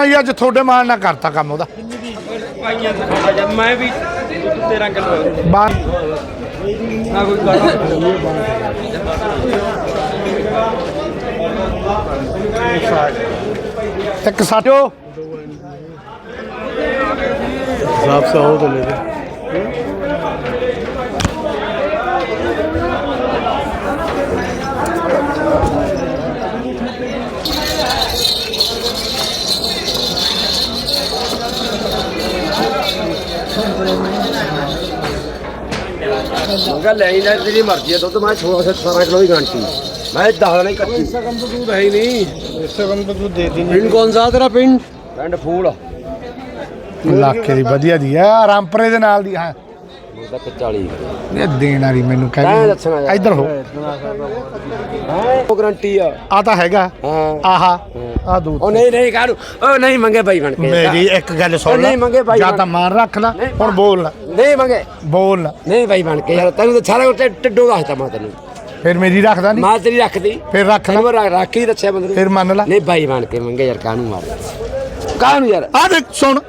ਭਾਈ ਅੱਜ ਤੁਹਾਡੇ ਮਾਣ ਨਾਲ ਕਰਤਾ ਕੰਮ ਉਹਦਾ। ਸਾਫ਼ ਸਾਹ ਉਹ ਲੈ ਦੇ ਮੰਗਾ ਲੈ ਹੀ ਲੈ ਤੇਰੀ ਮਰਜ਼ੀ ਹੈ ਦੁੱਧ ਮੈਂ 16 17 ਕਿਲੋ ਦੀ ਗਾਰੰਟੀ ਮੈਂ 10 ਨਹੀਂ ਕੱਚੀ इससे कम तो दूध है ही नहीं इससे कम तो दूध दे दी ਪਿੰਡ ਕੌਣ ਸਾ ਤੇਰਾ ਪਿੰਡ ਪਿੰਡ ਫੂਲ ਇਲਾਕੇ ਦੀ ਵਧੀਆ ਦੀ ਆ ਰਾਮਪਰੇ ਦੇ ਨਾਲ ਦੀ ਹਾਂ ਉਹਦਾ 40 ਇਹ ਦੇਣ ਵਾਲੀ ਮੈਨੂੰ ਤੈਂ ਕਹਿੰਦੀ ਦੱਸਣਾ ਯਾਰ। ਇੱਧਰ ਹੋ। ਉਹ ਗਾਰੰਟੀ ਆ। ਆ ਤਾਂ ਹੈਗਾ। ਹਾਂ। ਆਹਾ। ਆ ਦੋ ਉਹ ਨਹੀਂ ਨਹੀਂ ਕਾਹਨੂੰ? ਉਹ ਨਹੀਂ ਮੰਗੇ ਬਾਈ ਬਣ ਕੇ। ਮੇਰੀ ਇੱਕ ਗੱਲ ਸੁਣ ਨਹੀਂ ਮੰਗੇ ਭਾਈ ਜਾਂ ਤਾਂ ਮਾਨ ਰੱਖ ਲੈ। ਨਹੀਂ, ਹੁਣ ਬੋਲ ਨਾ ਨਹੀਂ ਮੰਗੇ। ਬੋਲ ਨਾ ਨਹੀਂ ਬਾਈ ਬਣ ਕੇ। ਯਾਰ ਤੈਨੂੰ ਤਾਂ ਸਾਰਾ ਉੱਤੇ ਟੱਡੋ ਦੱਸਦਾ ਮੈਂ ਤੈਨੂੰ। ਫਿਰ ਮੇਰੀ ਰੱਖਦਾ ਨਹੀਂ ਮਾਂ ਤੇਰੀ ਰੱਖਦੀ। ਫਿਰ ਰੱਖ ਲੈ। ਤੈਨੂੰ ਮੈਂ ਰੱਖ- ਰੱਖ ਹੀ ਦੱਸਿਆ ਬੰਦੇ ਫਿਰ ਮੰਨ ਲੈ। ਨਹੀਂ ਬਾਈ ਬਣ ਕੇ ਮੰਗੇ ਯਾਰ ਕਾਹਨੂੰ ਮਾਰ? ਕਾਹਨੂੰ ਯਾਰ? ਆ ਦੇਖ ਸੁਣ।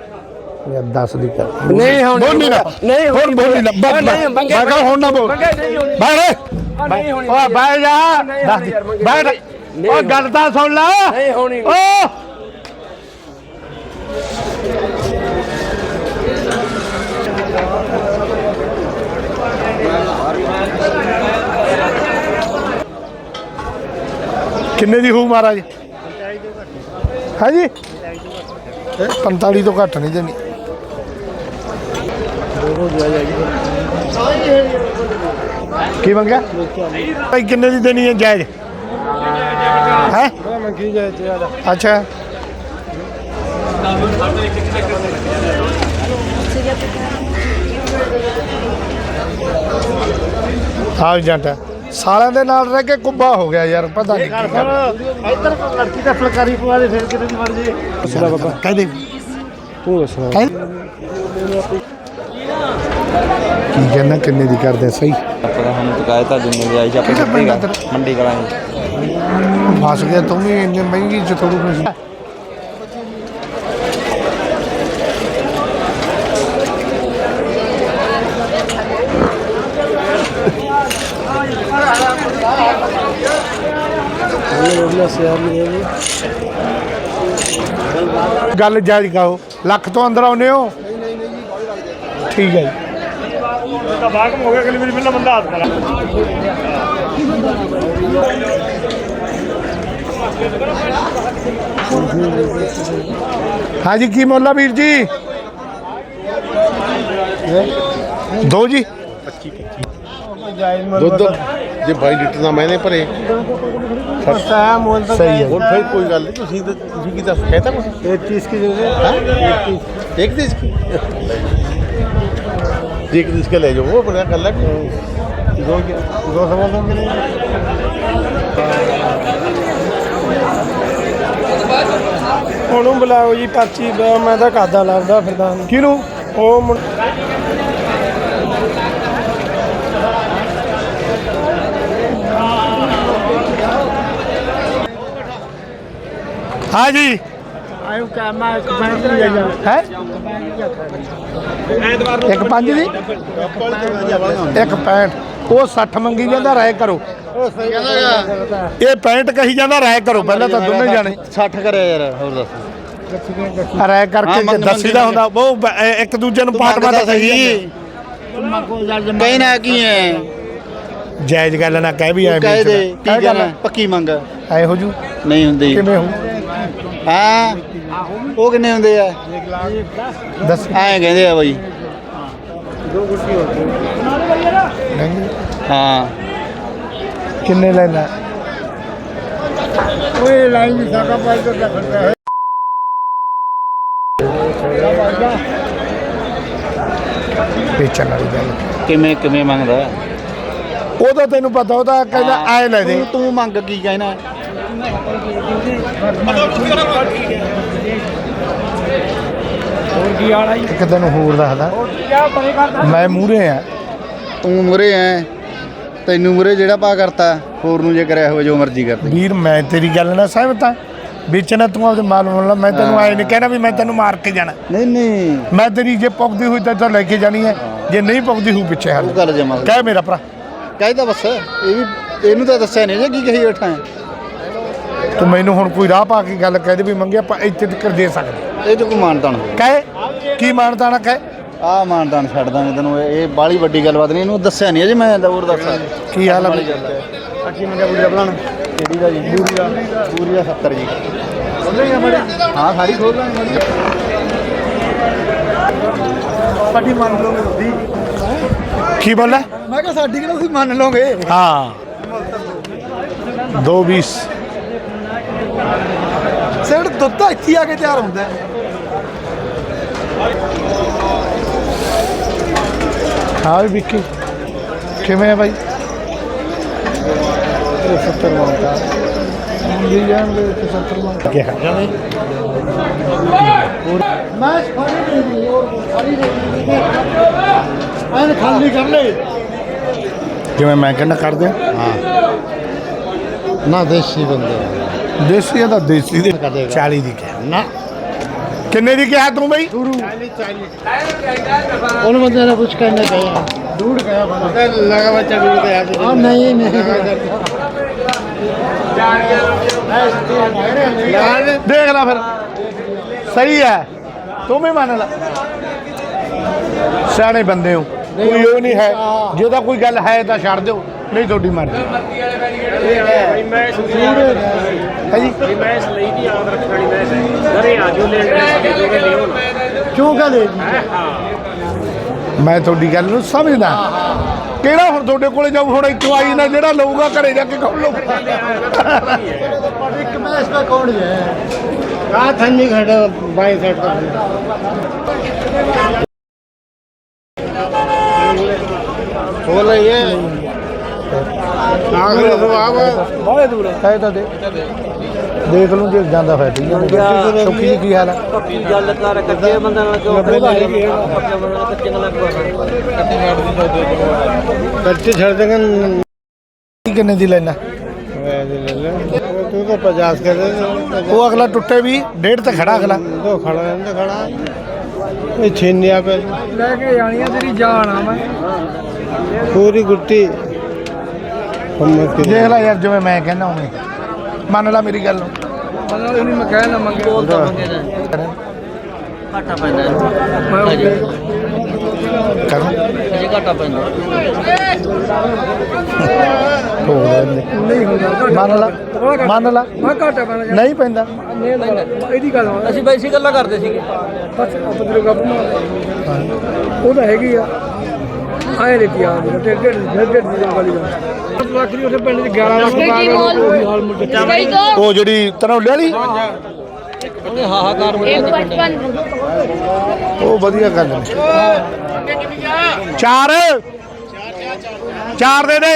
ਯਾਰ ਦੱਸ ਦੀ ਕਰ ਨਹੀਂ ਹੁਣ। ਬੋਲ ਨਹੀਂ ਨਾ। ਨਹੀਂ ਹੁਣ ਬੋਲ ਨਾ। ਮੰਗੇ- ਮੈਂ ਕਹਾਂ ਹੁਣ ਨਾ ਬੋਲ। ਮੰਗੇ ਨਹੀਂ ਹੋਣੀ। ਬਾਹਰ ਆ ਨਹੀਂ ਹੋਣੀ ਓਏ ਬਹਿ ਜਾ। ਨਹੀਂ ਦੱਸ ਹੋਣੀ ਯਾਰ, ਮੰਗੇ ਬੈਠ ਓ। ਗੱਲ ਤਾਂ ਸੁਣ ਲੈ। ਨਹੀਂ ਹੋਣੀ। ਓ। ਕਿੰਨੇ ਦੀ ਹੋਊ ਮਹਾਰਾਜ? ਹਾਂਜੀ 45 ਤੋਂ ਘੱਟ ਨਹੀਂ ਦੇਣੀ। ਕੀ ਮੰਗਿਆ? ਭਾਈ ਕਿੰਨੇ ਦੀ ਦੇਣੀ ਹੈ ਜਾਇਜ਼? ਹੈ? ਅੱਛਾ। ਆ ਜਾਂਦਾ ਸਾਲਿਆਂ ਦੇ ਨਾਲ ਰਹਿ ਕੇ ਕੁੱਬਾ ਹੋ ਗਿਆ ਯਾਰ ਪਤਾ ਨਹੀਂ ਇੱਧਰ ਕੋ ਲੜਕੀ ਦਾ ਫਲਕਾਰੀ ਪਵਾ ਦੇ ਫਿਰ ਕਿਤੇ ਦੀ ਮਰ ਜੇ ਅਸਲਾ ਬਾਬਾ ਕਹਿ ਦੇ ਤੂੰ ਦੱਸ। ਕੀ ਕਹਿੰਦਾ ਕਿੰਨੇ ਦੀ ਕਰਦੇ ਸਹੀ? ਪਤਾ ਹੁਣ ਤੂੰ ਕਹਿ ਤਾਂ ਜਿੰਨੇ ਦੀ ਆਈ ਜਾ ਕਿਹੜਾ ਪਿੰਡ ਆ ਤੇਰਾ? ਮੰਡੀ ਕਲਾਂ ਦੀ ਫਸ ਗਿਆ ਤੂੰ ਵੀ ਇੰਨੇ ਮਹਿੰਗੀ ਚ ਥੋੜੂ ਖੁਸ਼ੀ ਗੱਲ ਜਾਇਜ਼ ਕਹੋ ਲੱਖ ਤੋਂ ਅੰਦਰ ਆਉਨੇ ਹੋ? ਠੀਕ ਹੈ ਜੀ। हाँ जी की मोला वीर जी? दो जी। दो दो। ये भाई लीटर ना मैंने परे सस्ता है मोल तो सही है। और फिर कोई गल नहीं तुसी तो तुसी की दस कहता कुछ? एक चीज़ की जगह हाँ? एक चीज़ की। ਜੇ ਇੱਕ ਦਿਸ ਕੇ ਲੈ ਜਾਓ ਉਹ ਬੜਾ ਗੱਲ ਹੈ दो के दो सौ बोल दो ਉਹਨੂੰ ਬੁਲਾਓ ਜੀ ਪਰਚੀ ਬ- ਮੈਂ ਤਾਂ ਕਾਦਾ ਲੱਭਦਾ ਫਿਰਦਾ ਕਿਹਨੂੰ ਉਹ ਮੁੰ- ਹਾਂਜੀ ਆਇਓ ਕਾ ਮੈਂ ਇੱਕ ਜਾ। ਪੰਜ ਦੀ? ਇੱਕ 65 ਉਹ 60 ਮੰਗੀ ਜਾਂਦਾ ਰਾਏ ਕਰੋ। ਇਹ 65 ਕਹੀ ਜਾਂਦਾ ਰਾਏ ਕਰੋ। ਪਹਿਲਾਂ ਤਾਂ ਦੋਨੇ ਜਾਣੇ। 60 ਕਰਿਆ ਯਾਰ ਹੋਰ ਦੱਸ। ਰਾਏ ਕਰਕੇ ਮੰਗ- ਦੱਸੀਦਾ ਹੁੰਦਾ। ਉਹ ਇੱਕ ਦੂਜੇ ਨੂੰ ਪਾਟ ਮਾਰ ਕਹੀ ਕਹਿਣਾ ਕੀ ਹੈ? ਜਾਇਜ਼ ਗੱਲ ਨਾ ਕਹਿ ਵੀ ਐ ਕਹਿ ਦੇ ਕੀ ਪੱਕੀ ਮੰਗ ਐ ਹੋ ਜੂ ਨਹੀਂ ਹੁੰਦੀ। ਕਿਵੇਂ ਹੋ ਹਾਂ? ਉਹ ਕਿੰਨੇ ਹੁੰਦੇ ਆ? ਦੱਸ। ਐਂ ਕਹਿੰਦੇ ਆ ਬਾਈ। ਨਹੀਂ ਹਾਂ। ਕਿੰਨੇ ਲੈਣਾ ਓਏ ਲਾਈਨ ਵੀ ਸਾਡਾ ਪਾਈ ਤੋਂ ਰੱਖਦਾ ਹੈ। ਵੇਚਣ ਵਾਲੀ ਗੱਲ। ਕਿਵੇਂ ਕਿਵੇਂ ਮੰਗਦਾ? ਉਹ ਤਾਂ ਤੈਨੂੰ ਪਤਾ ਉਹਦਾ ਕਹਿੰਦਾ ਐ ਲੈ ਦੇ। ਤੂੰ ਤੂੰ ਮੰਗ ਕੀ ਕਹਿਣਾ? ਕੀ ਇੱਕ ਤੈਨੂੰ ਹੋਰ ਦੱਸਦਾ। ਕਿਆ ਬਣੇ ਕਰਦਾ ਮੈਂ ਮੂਰੇ ਆ। ਤੂੰ ਮੁਰੇ ਐ। ਤੈਨੂੰ ਮੁਰੇ ਜਿਹੜਾ ਪਾ ਕਰਤਾ ਹੋਰ ਨੂੰ ਜੇ ਕਰਿਆ ਹੋਵੇ ਜੋ ਮਰਜ਼ੀ ਕਰਦੇ ਵੀਰ ਮੈਂ ਤੇਰੀ ਗੱਲ ਨਾਲ ਸਹਿਮਤ ਹਾਂ ਵੇਚਣਾ ਤੂੰ ਆਪਦੇ ਮਾਲ ਮੁੱਲ ਨਾਲ, ਮੈਂ ਤੈਨੂੰ ਆਏ ਨਹੀਂ ਕਹਿਣਾ ਵੀ ਮੈਂ ਤੈਨੂੰ ਮਾਰ ਕੇ ਜਾਣਾ। ਨਹੀਂ ਨਹੀਂ। ਮੈਂ ਤੇਰੀ ਜੇ ਪੁੱਗਦੀ ਹੋਈ ਤਾਂ ਤਾਂ ਲੈ ਕੇ ਜਾਣੀ ਹੈ। ਜੇ ਨਹੀਂ ਪੁੱਗਦੀ ਹੋਊ ਪਿੱਛੇ ਹਟ। ਉਹ ਗੱਲ ਜਮਾ ਕਹਿ ਮੇਰਾ ਭਰਾ। ਕਹਿਦਾ ਬਸ। ਇਹ ਵੀ ਇਹਨੂੰ ਤਾਂ ਦੱਸਿਆ ਨਹੀਂ ਜੇ ਕੀ ਕਹੀ ਬੈਠਾ ਹੈ ਤੂੰ ਮੈਨੂੰ ਹੁਣ ਕੋਈ ਰਾਹ ਪਾ ਕੇ ਗੱਲ ਕਹਿ ਦੇ ਵੀ ਮੰਗਿਆ ਆਪਾਂ ਇੱਥੇ ਤੱਕ ਦੇ ਸਕਦੇ ਇਹ ਚ ਕੋਈ ਮਾਨਤਾਨ ਕਹਿ? ਕੀ ਮਾਨਤਾ ਨਾ ਕਹਿ? ਆ ਮਾਨਤਾਨ ਛੱਡ ਦਾਂਗੇ ਤੈਨੂੰ ਇਹ ਇਹ ਬਾਲੀ ਵੱਡੀ ਗੱਲਬਾਤ ਨਹੀਂ ਇਹਨੂੰ ਦੱਸਿਆ ਨਹੀਂ ਅਜੇ ਮੈਂ ਹੋਰ ਦੱਸਾਂ ਕੀ ਹਾਲ ਆ? ਅੱਠੀ ਮੰਗਿਆ ਬੁੜੀ ਦਾ ਬਲਾਣ ਕਿਹੜੀ ਦਾ ਜੀ? ਬੂਰੀ ਦਾ ਬੂਰੀ ਦਾ 70 ਜੀ ਮੜੇ ਹਾਂ ਸਾਰੀ ਖੋਲ ਲਾਂਗੇ ਸਾਡੀ ਮੰਨ ਲਓਗੇ ਕੀ ਬੋਲਾ ਮੈਂ ਕਿਹਾ ਸਾਡੀ ਕਿਹੜਾ ਤੁਸੀਂ ਮੰਨ ਲਓਗੇ? ਹਾਂ। 220 ਸਿਰ ਦੁੱਧ ਤਾਂ ਇੱਥੇ ਆ ਕੇ ਤਿਆਰ ਹੁੰਦਾ ਹਾਂ। ਵੀ ਵਿੱਕੀ ਕਿਵੇਂ ਆ ਬਾਈ? 70 ਮੰਗਦਾ ਜੀ ਜਾਨ ਦੇ 70 ਮੰਗਦਾ ਕੀ ਹੈ ਮੈਂ ਸਾਰੀ ਦੇ ਦੀ ਹੋਰ ਦੇ ਦੀ ਐਨ ਖਾਲੀ ਕਰ ਲੈ ਜਿਵੇਂ ਮੈਂ ਕਹਿੰਦਾ ਕਰਦੇ ਹਾਂ। ਨਾ ਦੇਸੀ ਬੰਦੇ। ਦੇਸੀ ਆ ਤਾਂ ਦੇਸੀ ਦੇ 40 ਦੀ ਕਿਹਾ। ਨਾ। ਕਿੰਨੇ ਦੀ ਕਿਹਾ ਤੂੰ ਬਈ? ਉਹਨ ਬੰਦੇ ਨੇ ਕੁਝ ਕਹਿਣਾ ਚਾਹੀਏ ਦੂੜ ਗਿਆ ਬੰਦਾ ਲਗਾ ਬੱਚਾ ਦੂੜ ਗਿਆ ਹਾਂ ਨਹੀਂ ਨਹੀਂ। ਦੇਖ ਲੈ ਫਿਰ। ਸਹੀ ਹੈ। ਤੂੰ ਵੀ ਮੰਨ ਲੈ। ਸਿਆਣੇ ਬੰਦੇ ਹੋ। ਕੋਈ ਉਹ ਨਹੀਂ ਹੈ। ਜੇ ਤਾਂ ਕੋਈ ਗੱਲ ਹੈ ਤਾਂ ਛੱਡ ਦਿਓ। ਨਹੀਂ ਤੁਹਾਡੀ ਮਰਜ਼ੀ। ਭਾਈ ਮੈਂ ਸੁਣਿਆ ਹੈ। ਜੀ ਵੀ ਮੈਂ ਇਸ ਲਈ ਦੀ ਆਮਦ ਰੱਖਣ ਵਾਲੀ ਮੈਂ ਹੈ ਘਰੇ ਆਜੋ ਲੈਣ ਦੇ ਜੋਗੇ ਲਿਓ ਨਾ ਕਿਉਂ ਕਹਦੇ ਮੈਂ ਤੁਹਾਡੀ ਗੱਲ ਨੂੰ ਸਮਝਦਾ। ਕਿਹੜਾ ਹੁਣ ਤੁਹਾਡੇ ਕੋਲੇ ਜਾਊ ਹੁਣ ਇੱਥੋਂ ਆਈ ਨਾ ਜਿਹੜਾ ਲਊਗਾ ਘਰੇ ਜਾ ਕੇ ਖਾਉ ਲਊ। ਇੱਕ ਮੈਚ ਦਾ ਕੌਣ ਹੈ ਆ ਥੰਨੀ ਘੜ ਬਾਈ ਸੈਟ ਦਾ ਹੋ ਲਈ ਹੈ ਆਖਰ ਤੋਂ ਆਵਾ ਬਾਹਲੇ ਦੂਰ ਹੈ। ਤਾਂ ਦੇ ਦੇਖ ਲੂੰ ਜੇ ਜਾਂਦਾ ਹੋਇਆ ਠੀਕ ਹੈ ਸੁੱਖੀ ਜੀ ਕੀ ਹਾਲ ਹੈ? ਗੱਲ ਕਰ ਕੱਚੇ ਬੰਦੇ ਨਾਲ ਕਿਉਂ ਪੱਕੇ ਬੰਦੇ ਨਾਲ ਕੱਚੇ ਨਾਲ ਕੱਚੇ ਛੱਡ ਦੇਗਾ ਕਿੰਨੇ ਦੀ ਲੈਣਾ? ਤੂੰ ਤਾਂ 50 ਕਰ ਦੇ। ਉਹ ਅਗਲਾ ਟੁੱਟੇ ਵੀ ਡੇਢ ਤੇ ਖੜਾ ਅਗਲਾ। ਦੋ ਖੜਾ ਰਹਿੰਦਾ ਖੜਾ ਇਹ ਛੇਨਿਆ ਪੈ ਲੈ ਕੇ ਜਾਣੀ ਆ ਤੇਰੀ ਜਾਨ ਆ ਮੈਂ। ਪੂਰੀ ਗੁੱਟੀ। ਕੇ ਦੇਖ ਲੈ ਯਾਰ ਜਿਵੇਂ ਮੈਂ ਕਹਿੰਦਾ ਉਵੇਂ। ਮੰਨ ਲੈ ਮੇਰੀ ਗੱਲ। ਨੂੰ ਮਤਲਬ ਉਹਨੂੰ ਮੈਂ ਕਹਿ ਨਾ ਮੰਗੇ ਬੋਲਦਾ ਮੰਗੇ ਨਾ ਘਾਟਾ ਪੈਂਦਾ। ਕਰ। ਜੇ ਘਾਟਾ ਪੈਂਦਾ। ਨਹੀਂ ਹੁੰਦਾ। ਮੰਨ ਲੈ। ਮੰਨ ਲੈ। ਮੈਂ ਘਾਟਾ ਪੈਣਾ ਨਹੀਂ ਪੈਂਦਾ। ਇਹਦੀ ਗੱਲ ਹੋਣਾ ਅਸੀਂ ਬੈਸੀ ਗੱਲਾਂ ਕਰਦੇ ਸੀਗੇ। ਬਸ ਗੱਪ ਉਹ ਤਾਂ ਹੈਗੀ ਆ। ਆਏ ਲੈ ਪਿਆ ਤੇ ਡੇਢ ਡੇਢ ਡੇਢ ਦੀ ਵਾਲੀ ਗੱਲ ਲੱਖ ਦੀ ਉੱਥੇ ਪਿੰਡ ਚ 11 ਲੱਖ ਪਾ ਕੇ ਉਹੀ ਜਿਹੜੀ ਤਰੌਲੇ ਵਾਲੀ ਉਹਨੇ ਹਾਹਾਕਾਰ ਉਹ ਵਧੀਆ ਗੱਲ ਚਾਰ। ਚਾਰ ਦੇ ਦੇ।